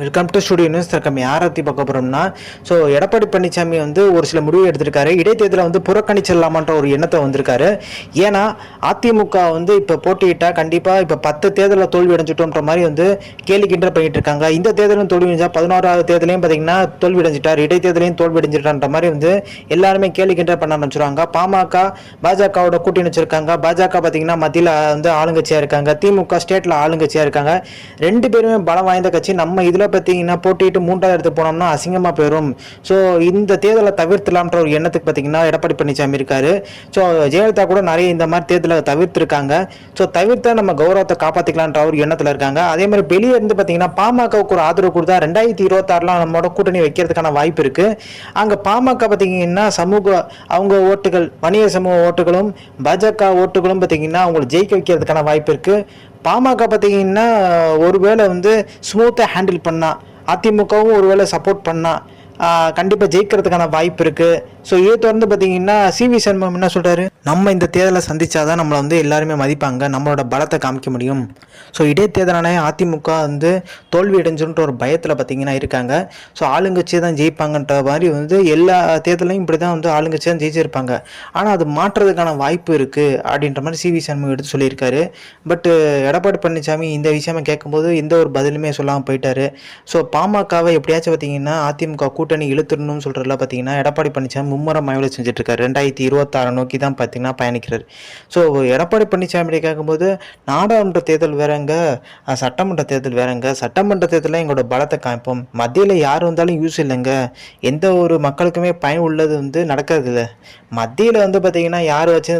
Welcome to studio news தர்க்கம் யாரை பற்றி பார்க்க போகிறோம்னா ஸோ எடப்பாடி பழனிசாமி வந்து ஒரு சில முடிவு எடுத்திருக்காரு. இடைத்தேர்தலை வந்து புறக்கணிச்சிடலாமான்ற ஒரு எண்ணத்தை வந்திருக்காரு. ஏன்னா அதிமுக வந்து இப்போ போட்டியிட்டால் கண்டிப்பாக இப்போ பத்து தேர்தலில் தோல்வி அடைஞ்சிட்டோன்ற மாதிரி வந்து கேலி கிண்டல் பண்ணிட்டு இருக்காங்க. இந்த தேர்தலும் தோல்வி அடைஞ்சா பதினோராவது தேர்தலையும் பார்த்தீங்கன்னா தோல்வி அடைஞ்சிட்டார். இடைத்தேர்தலையும் தோல்வி அடைஞ்சிட்டான்ற மாதிரி வந்து எல்லாருமே கேலி கிண்டல் பண்ண ஆரம்பிச்சிருவாங்க. பாமக பாஜகவோட கூட்டணி வச்சிருக்காங்க. பாஜக பார்த்தீங்கன்னா மத்தியில் வந்து ஆளுங்கட்சியாக இருக்காங்க. திமுக ஸ்டேட்டில் ஆளுங்கட்சியாக இருக்காங்க. ரெண்டு பேருமே பலம் வாய்ந்த கட்சி. நம்ம இதில் பார்த்தீங்கன்னா போட்டிட்டு மூன்றாவது இடத்துக்கு போனோம்னா அசிங்கமாக போயிடும் ஸோ இந்த தேர்தலை தவிர்த்தலாம்ன்ற ஒரு எண்ணத்துக்கு பார்த்தீங்கன்னா எடப்பாடி பழனிசாமி இருக்காரு. ஸோ ஜெயலலிதா கூட நிறைய இந்த மாதிரி தேர்தலை தவிர்த்துருக்காங்க. ஸோ தவிர்த்தா நம்ம கௌரவத்தை காப்பாற்றிக்கலான்ற ஒரு எண்ணத்தில் இருக்காங்க. அதே மாதிரி வெளியே இருந்து பார்த்தீங்கன்னா பாமகவுக்கு ஒரு ஆதரவு கொடுத்தா ரெண்டாயிரத்தி இருபத்தாறுலாம் நம்மளோட கூட்டணி வைக்கிறதுக்கான வாய்ப்பு இருக்குது அங்கே பாமக பார்த்தீங்கன்னா சமூக அவங்க ஓட்டுகள் வணிக சமூக ஓட்டுகளும் பாஜக ஓட்டுகளும் பார்த்தீங்கன்னா அவங்களை ஜெயிக்க வைக்கிறதுக்கான வாய்ப்பு இருக்குது பாமக பார்த்தீங்கன்னா ஒருவேளை வந்து ஸ்மூத்தாக ஹேண்டில் பண்ணால் அதிமுகவும் ஒருவேளை சப்போர்ட் பண்ணா கண்டிப்பாக ஜெயிக்கிறதுக்கான வாய்ப்பு இருக்குது ஸோ இதை தொடர்ந்து பார்த்தீங்கன்னா சிவி சண்முகம் என்ன சொல்கிறாரு நம்ம இந்த தேர்தலை சந்திச்சாதான் நம்மளை வந்து எல்லாருமே மதிப்பாங்க. நம்மளோட பலத்தை காமிக்க முடியும். ஸோ இடைத்தேர்தலான அதிமுக வந்து தோல்வி அடைஞ்சுன்ற ஒரு பயத்தில் பார்த்தீங்கன்னா இருக்காங்க. ஸோ ஆளுங்கட்சியை தான் ஜெயிப்பாங்கன்ற மாதிரி வந்து எல்லா தேர்தலையும் இப்படி தான் வந்து ஆளுங்கட்சி தான் ஜெயிச்சிருப்பாங்க. ஆனால் அது மாற்றுறதுக்கான வாய்ப்பு இருக்குது அப்படின்ற மாதிரி சிவி சண்முகம் எடுத்து சொல்லியிருக்காரு. பட் எடப்பாடி பழனிசாமி இந்த விஷயமா கேட்கும்போது எந்த ஒரு பதிலுமே சொல்லாமல் போயிட்டாரு. ஸோ பாமகவை எப்படியாச்சும் பார்த்தீங்கன்னா அதிமுக கூட கூட்டணி இழுத்துடணும்னு சொல்கிறதுல பார்த்தீங்கன்னா எடப்பாடி பழனிசாமி மும்முரம் மயவில் செஞ்சுட்ருக்காரு. ரெண்டாயிரத்தி இருபத்தாறு நோக்கி தான் பார்த்தீங்கன்னா பயணிக்கிறார். ஸோ எடப்பாடி பழனிசாமி கேட்கும்போது நாடாளுமன்ற தேர்தல் வேறங்க சட்டமன்ற தேர்தல் வேறங்க. சட்டமன்ற தேர்தலில் எங்களோட பலத்தை காமிப்போம் மத்தியில் யார் வந்தாலும் யூஸ் இல்லைங்க. எந்த ஒரு மக்களுக்குமே பயன் உள்ளது வந்து நடக்கிறது இல்லை. மத்தியில் வந்து பார்த்தீங்கன்னா யார் வச்சு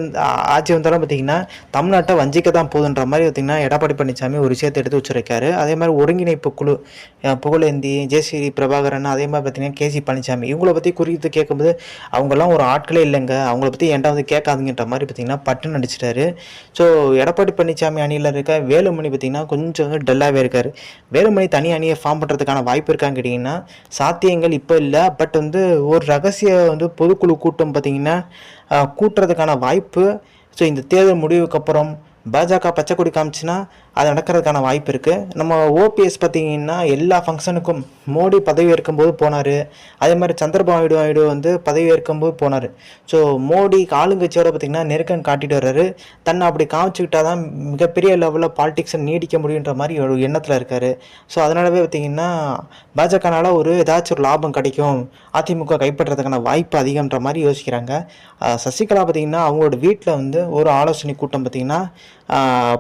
ஆட்சி வந்தாலும் பார்த்தீங்கன்னா தமிழ்நாட்டை வஞ்சிக்க தான் போகுதுன்ற மாதிரி பார்த்தீங்கன்னா எடப்பாடி பழனிசாமி ஒரு விஷயத்தை எடுத்து வச்சுருக்காரு. அதே மாதிரி ஒருங்கிணைப்பு குழு புகழேந்தி ஜெயஸ்ரீ பிரபாகரன் அதே மாதிரி பார்த்தீங்கன்னா கேசி பழனிசாமி இவங்கள பற்றி குறித்து கேட்கும்போது அவங்கெல்லாம் ஒரு ஆட்களே இல்லைங்க. அவங்கள பற்றி என்கிட்ட வந்து கேட்காதுங்கன்ற மாதிரி பார்த்தீங்கன்னா பட்டுன்னு நடிச்சிட்டாரு ஸோ எடப்பாடி பழனிசாமி அணியில் இருக்க வேலுமணி பார்த்தீங்கன்னா கொஞ்சம் டல்லாகவே இருக்கார். வேலுமணி தனி அணியை ஃபார்ம் பண்ணுறதுக்கான வாய்ப்பு இருக்கான்னு கேட்டிங்கன்னா சாத்தியங்கள் இப்போ இல்லை. பட் வந்து ஒரு ரகசிய வந்து பொதுக்குழு கூட்டம் பார்த்தீங்கன்னா கூட்டுறதுக்கான வாய்ப்பு. ஸோ இந்த தேர்தல் முடிவுக்கு அப்புறம் பாஜக பச்சை கொடி காமிச்சுன்னா அது நடக்கிறதுக்கான வாய்ப்பு இருக்குது நம்ம ஓபிஎஸ் பார்த்தீங்கன்னா எல்லா ஃபங்க்ஷனுக்கும் மோடி பதவி ஏற்கும்போது போனார். அதே மாதிரி சந்திரபாபு நாயுடு வந்து பதவி ஏற்கும்போது போனார். ஸோ மோடி ஆளுங்கட்சியோட பார்த்தீங்கன்னா நெருக்கம் காட்டிட்டு வர்றாரு. தன்னை அப்படி காமிச்சுக்கிட்டா தான் மிகப்பெரிய லெவலில் பாலிடிக்ஸை நீடிக்க முடியுன்ற மாதிரி ஒரு எண்ணத்தில் இருக்கார். ஸோ அதனாலவே பார்த்தீங்கன்னா பாஜகனால் ஒரு ஏதாச்சும் ஒரு லாபம் கிடைக்கும். அதிமுக கைப்பற்றுறதுக்கான வாய்ப்பு அதிகம்ன்ற மாதிரி யோசிக்கிறாங்க. சசிகலா பார்த்தீங்கன்னா அவங்களோட வீட்டில் வந்து ஒரு ஆலோசனை கூட்டம் பார்த்தீங்கன்னா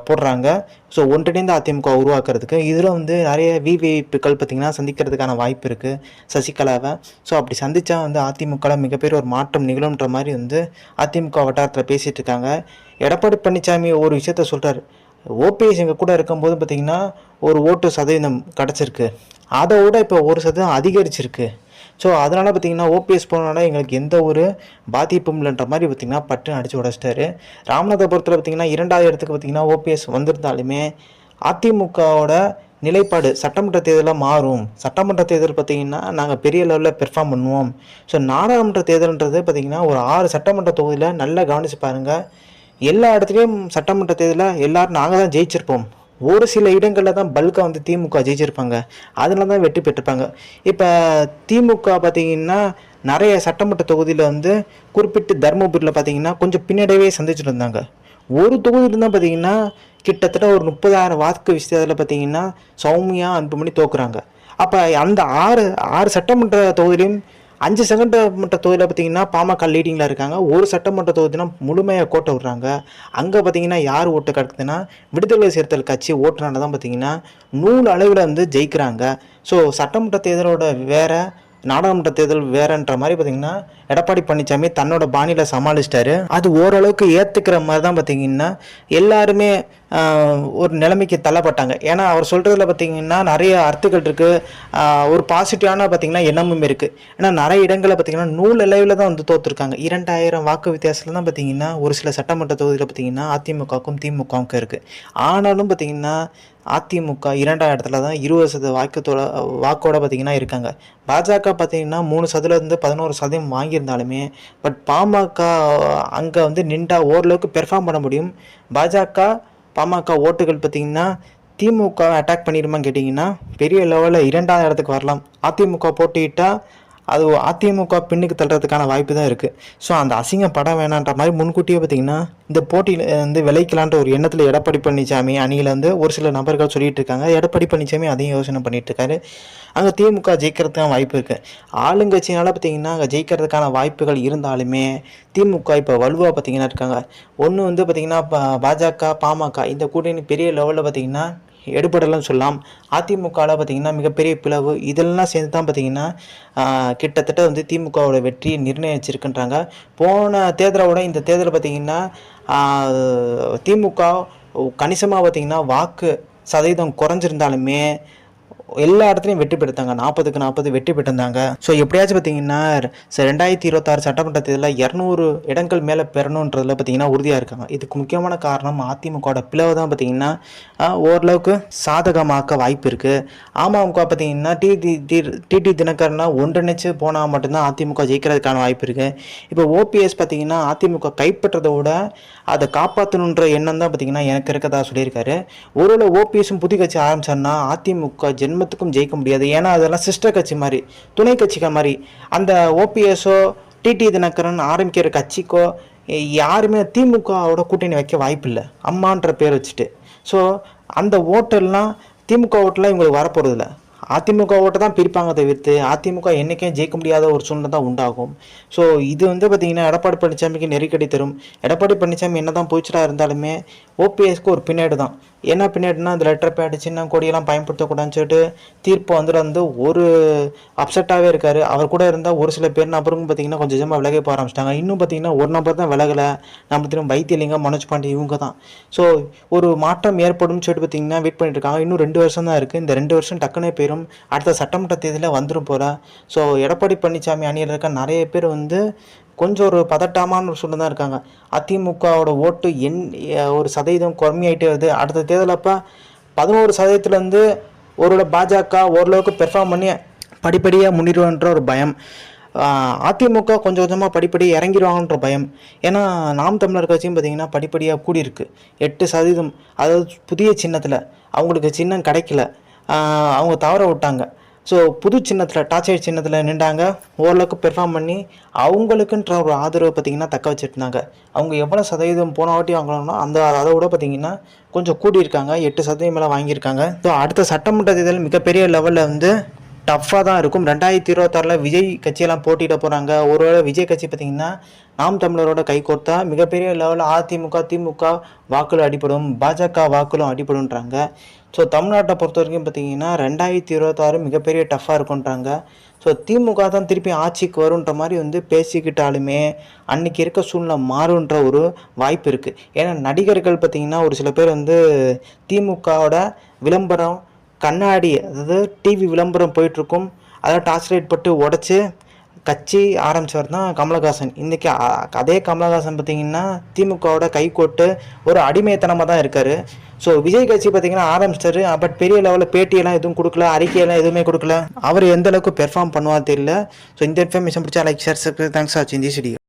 போடுறாங்க. ஸோ ஒன்றிணைந்த அதிமுக உருவாக்குறதுக்கு இதில் வந்து நிறைய விவிஐப்புகள் பார்த்திங்கன்னா சந்திக்கிறதுக்கான வாய்ப்பு இருக்குது சசிகலாவை. ஸோ அப்படி சந்தித்தா வந்து அதிமுகவில் மிகப்பெரிய ஒரு மாற்றம் நிகழும்ன்ற மாதிரி வந்து அதிமுக வட்டாரத்தில் பேசிகிட்டு இருக்காங்க. எடப்பாடி பழனிசாமி ஒரு விஷயத்த சொல்கிறார் ஓபிஎஸ் எங்கள் கூட இருக்கும்போது பார்த்திங்கன்னா ஒரு ஓட்டு சதவீதம் கிடச்சிருக்கு. அதை விட இப்போ ஒரு சதவீதம் அதிகரிச்சிருக்கு. ஸோ அதனால் பார்த்தீங்கன்னா ஓபிஎஸ் போனனால எங்களுக்கு எந்த ஒரு பாதிப்பும் இல்லைன்ற மாதிரி பார்த்தீங்கன்னா பட்டு அடிச்சு உடச்சிட்டாரு. ராமநாதபுரத்தில் பார்த்தீங்கன்னா இரண்டாவது இடத்துக்கு பார்த்தீங்கன்னா ஓபிஎஸ் வந்திருந்தாலுமே அதிமுகவோட நிலைப்பாடு சட்டமன்ற தேர்தலாக மாறும். சட்டமன்ற தேர்தல் பார்த்தீங்கன்னா நாங்கள் பெரிய லெவலில் பெர்ஃபார்ம் பண்ணுவோம். ஸோ நாடாளுமன்ற தேர்தல்ன்றது பார்த்தீங்கன்னா ஒரு ஆறு சட்டமன்ற தொகுதியில் நல்லா கவனிச்சு பாருங்கள் எல்லா இடத்துலையும் சட்டமன்ற தேர்தலில் எல்லோரும் நாங்கள் தான் ஜெயிச்சிருப்போம். ஒரு சில இடங்களில் தான் பல்காக வந்து திமுக ஜெயிச்சிருப்பாங்க. அதில் தான் வெற்றி பெற்றிருப்பாங்க. இப்போ திமுக பார்த்தீங்கன்னா நிறைய சட்டமன்ற தொகுதியில் வந்து குறிப்பிட்டு தருமபுரியில் பார்த்தீங்கன்னா கொஞ்சம் பின்னடைவே சந்திச்சுட்டு இருந்தாங்க ஒரு தொகுதியில் தான் பார்த்தீங்கன்னா கிட்டத்தட்ட ஒரு முப்பதாயிரம் வாக்கு விஷயத்தில் பார்த்தீங்கன்னா சௌமியா அன்புமணி தோக்குறாங்க. அப்போ அந்த ஆறு ஆறு சட்டமன்ற தொகுதியிலையும் அஞ்சு சட்டமன்ற தொகுதியில் பார்த்தீங்கன்னா பாமக லீடிங்கில் இருக்காங்க. ஒரு சட்டமன்ற தொகுதினா முழுமையாக கோட்டை விடுறாங்க. அங்கே பார்த்தீங்கன்னா யார் ஓட்டு கிடக்குதுன்னா விடுதலை சிறுத்தைகள் கட்சி ஓட்டுனால தான் பார்த்தீங்கன்னா நூல் அளவில் வந்து ஜெயிக்கிறாங்க. ஸோ சட்டமன்ற தேர்தலோட வேறு நாடாளுமன்ற தேர்தல் வேறன்ற மாதிரி பார்த்தீங்கன்னா எடப்பாடி பழனிசாமி தன்னோட பாணியில் சமாளிச்சிட்டாரு. அது ஓரளவுக்கு ஏற்றுக்கிற மாதிரி தான் பார்த்தீங்கன்னா எல்லாருமே ஒரு நிலைமைக்கு தள்ளப்பட்டாங்க. ஏன்னா அவர் சொல்கிறதுல பார்த்தீங்கன்னா நிறைய அர்த்தங்கள் இருக்குது ஒரு பாசிட்டிவான பார்த்தீங்கன்னா எண்ணமும் இருக்குது ஏன்னா நிறைய இடங்களில் பார்த்தீங்கன்னா நூல் அளவில் தான் வந்து தோற்றுருக்காங்க இரண்டாயிரம் வாக்கு வித்தியாசத்தில் தான் பார்த்தீங்கன்னா ஒரு சில சட்டமன்ற தொகுதியில் பார்த்தீங்கன்னா அதிமுகவுக்கும் திமுகவுக்கும் இருக்குது ஆனாலும் பார்த்தீங்கன்னா அதிமுக இரண்டாம் இடத்துல தான் இருபது சதவீத வாக்கத்தோட வாக்கோட பார்த்திங்கன்னா இருக்காங்க. பாஜக பார்த்திங்கன்னா மூணு சதவீதத்துலேருந்து பதினோரு சதவீதம் வாங்கியிருந்தாலுமே பட் பாமக அங்கே வந்து நின்றா ஓரளவுக்கு பெர்ஃபார்ம் பண்ண முடியும். பாஜக பாமக ஓட்டுகள் பார்த்தீங்கன்னா திமுக அட்டாக் பண்ணிடுமான்னு கேட்டிங்கன்னா பெரிய லெவலில் இரண்டாவது இடத்துக்கு வரலாம். அதிமுக போட்டியிட்டால் அது அதிமுக பின்னுக்கு தள்ளுறதுக்கான வாய்ப்பு தான் இருக்குது ஸோ அந்த அசிங்கம் படம் வேணான்ற மாதிரி முன்கூட்டியே பார்த்தீங்கன்னா இந்த போட்டியில் வந்து விளைக்கலான்ற ஒரு எண்ணத்தில் எடப்பாடி பழனிசாமி அணியிலேருந்து ஒரு சில நபர்கள் சொல்லிட்டு இருக்காங்க. எடப்பாடி பழனிசாமி அதையும் யோசனை பண்ணிட்டு இருக்காரு. அங்கே திமுக ஜெயிக்கிறதுக்கான வாய்ப்பு இருக்குது ஆளுங்கட்சினால் பார்த்தீங்கன்னா அங்கே ஜெயிக்கிறதுக்கான வாய்ப்புகள் இருந்தாலுமே திமுக இப்போ வலுவாக பார்த்தீங்கன்னா இருக்காங்க. ஒன்று வந்து பார்த்தீங்கன்னா பாஜக பாமக இந்த கூட்டணி பெரிய லெவலில் பார்த்தீங்கன்னா எடுபடலன்னு சொல்லலாம் அதிமுகவில் பார்த்தீங்கன்னா மிகப்பெரிய பிளவு. இதெல்லாம் சேர்ந்து தான் பார்த்தீங்கன்னா கிட்டத்தட்ட வந்து திமுகவோட வெற்றியை நிர்ணயிச்சிருக்குன்றாங்க. போன தேர்தலை விட இந்த தேர்தல் பார்த்திங்கன்னா திமுக கணிசமாக பார்த்தீங்கன்னா வாக்கு சதவீதம் குறைஞ்சிருந்தாலுமே எல்லா இடத்துலையும் வெற்றி பெற்றாங்க நாற்பதுக்கு நாற்பது வெற்றி பெற்றிருந்தாங்க. ஸோ எப்படியாச்சும் பார்த்தீங்கன்னா ரெண்டாயிரத்தி இருபத்தாறு சட்டமன்ற தேர்தலில் இரநூறு இடங்கள் மேலே பெறணுன்றதுல பார்த்தீங்கன்னா உறுதியாக இருக்காங்க. இதுக்கு முக்கியமான காரணம் அதிமுகவோட பிளவு தான் பார்த்தீங்கன்னா ஓரளவுக்கு சாதகமாக்க வாய்ப்பு இருக்குது அமமுக பார்த்தீங்கன்னா டிடி டிடி தினகரனா ஒன்றிணைச்சு போனால் மட்டும்தான் அதிமுக ஜெயிக்கிறதுக்கான வாய்ப்பு இருக்குது இப்போ ஓபிஎஸ் பார்த்தீங்கன்னா அதிமுக கைப்பற்றதை விட அதை காப்பாற்றணுன்ற எண்ணம் தான் பார்த்தீங்கன்னா எனக்கு இருக்கதா சொல்லியிருக்காரு. ஒருவேளை ஓபிஎஸும் புது கட்சி ஆரம்பிச்சாருன்னா அதிமுக ஜென்மத்துக்கும் ஜெயிக்க முடியாது. ஏன்னா அதெல்லாம் சிஸ்டர் கட்சி மாதிரி துணை கட்சிகள் மாதிரி. அந்த ஓபிஎஸோ டிடி தினகரன் ஆரம்பிக்கிற கட்சிக்கோ யாருமே திமுகவோட கூட்டணி வைக்க வாய்ப்பில்லை. அம்மான்ற பேர் வச்சுட்டு. ஸோ அந்த ஓட்டெல்லாம் திமுக ஓட்டெல்லாம் இவங்களுக்கு வரப்போகிறதில்ல அதிமுக ஓட்டை தான் பிரிப்பாங்க தவிர்த்து அதிமுக என்றைக்கும் ஜெயிக்க முடியாத ஒரு சூழ்நிலை தான் உண்டாகும். ஸோ இது வந்து பார்த்திங்கன்னா எடப்பாடி பழனிசாமிக்கு நெருக்கடி தரும். எடப்பாடி பழனிசாமி என்ன தான் போயிச்சரா இருந்தாலுமே ஓபிஎஸ்க்கு ஒரு பின்னாடி தான். என்ன பின்னாடினா அந்த லெட்டர் பேடு சின்ன கொடியெல்லாம் பயன்படுத்தக்கூடாதுன்னு சொல்லிட்டு தீர்ப்பு வந்துட்டு வந்து ஒரு அப்செட்டாகவே இருக்கார். அவர் கூட இருந்தால் ஒரு சில பேர் நபருக்கும் பார்த்தீங்கன்னா கொஞ்சம் கொஞ்சமாக விலகி போக ஆரம்பிச்சிட்டாங்க. இன்னும் பார்த்தீங்கன்னா ஒரு நபர் தான் விலகலை. நம்ம திரும்ப வைத்தியலிங்கம் மனோஜ் பாண்டே இவங்க தான். ஸோ ஒரு மாற்றம் ஏற்படும்னு சொல்லிட்டு பார்த்தீங்கன்னா வெயிட் பண்ணிட்டு இருக்காங்க. இன்னும் ரெண்டு வருஷம் தான் இருக்குது இந்த ரெண்டு வருஷம் டக்குனே போயிடும் அடுத்த சட்டமன்ற தேதியில் வந்துடும் போல. ஸோ எடப்பாடி பழனிசாமி அணியில் இருக்க நிறைய பேர் வந்து கொஞ்சம் ஒரு பதட்டமான ஒரு சூழ்நிலை தான் இருக்காங்க. அதிமுகவோட ஓட்டு எண் ஒரு சதவீதம் கம்மியாயிட்டே வருது. அடுத்த தேர்தலப்போ பதினோரு சதவீதத்துலேருந்து ஒருவேளை பாஜக ஓரளவுக்கு பெர்ஃபார்ம் பண்ணி படிப்படியாக முன்னிடுவான்ற ஒரு பயம். அதிமுக கொஞ்சம் கொஞ்சமாக படிப்படியாக இறங்கிடுவாங்கன்ற பயம். ஏன்னா நாம் தமிழர் கட்சியும் பார்த்திங்கன்னா படிப்படியாக கூடியிருக்கு. எட்டு சதவீதம். அதாவது புதிய சின்னத்தில். அவங்களுக்கு சின்னம் கிடைக்கல. அவங்க தவற விட்டாங்க. ஸோ புது சின்னத்தில் டார்ச்சர் சின்னத்தில் நின்றாங்க. ஓரளவுக்கு பெர்ஃபார்ம் பண்ணி அவங்களுக்குன்ற ஒரு ஆதரவை பார்த்தீங்கன்னா தக்க வச்சுருந்தாங்க. அவங்க எவ்வளோ சதவீதம் போன வாட்டி வாங்கணும்னா அந்த அதை விட பார்த்திங்கன்னா கொஞ்சம் கூடியிருக்காங்க. எட்டு சதவீதம் மேலே வாங்கியிருக்காங்க. ஸோ அடுத்த சட்டமன்ற தேர்தல் மிகப்பெரிய லெவலில் வந்து டஃப்பாக தான் இருக்கும். ரெண்டாயிரத்தி இருபத்தாறில் விஜய் கட்சியெல்லாம் போட்டியிட போகிறாங்க ஒருவேளை விஜய் கட்சி பார்த்தீங்கன்னா நாம் தமிழரோட கை கோர்த்தா மிகப்பெரிய லெவலில் அதிமுக திமுக வாக்குகள் அடிபடும். பாஜக வாக்குகளும் அடிபடுன்றாங்க ஸோ தமிழ்நாட்டை பொறுத்த வரைக்கும் பார்த்தீங்கன்னா ரெண்டாயிரத்தி இருபத்தாறு மிகப்பெரிய டஃப்பாக இருக்குன்றாங்க ஸோ திமுக தான் திருப்பி ஆட்சிக்கு வருன்ற மாதிரி வந்து பேசிக்கிட்டாலுமே அன்னைக்கு இருக்க சூழ்நிலை மாறுன்ற ஒரு வாய்ப்பு இருக்குது ஏன்னா நடிகர்கள் பார்த்திங்கன்னா ஒரு சில பேர் வந்து திமுகவோட விளம்பரம் கண்ணாடி அதாவது டிவி விளம்பரம் போயிட்டுருக்கும். அதை டார்ச் லைட் பட்டு உடச்சி கட்சி ஆரம்பிச்சவர் தான் கமலஹாசன். இன்றைக்கி அதே கமலஹாசன் பார்த்திங்கன்னா திமுகவோட கைகோட்டு ஒரு அடிமைத்தனமாக தான் இருக்கார். ஸோ விஜய் கட்சி பார்த்திங்கன்னா ஆரம்பிச்சிட்டாரு. பட் பெரிய லெவலில் பேட்டியெல்லாம் எதுவும் கொடுக்கல அறிக்கையெல்லாம் எதுவுமே கொடுக்கல. அவர் எந்த அளவுக்கு பெர்ஃபார்ம் பண்ணுவார் தெரியல. ஸோ இந்த இன்ஃபர்மேஷன் பிடிச்சா லைக் ஷேர் தேங்க்ஸ் ஆச்சு இந்த வீடியோ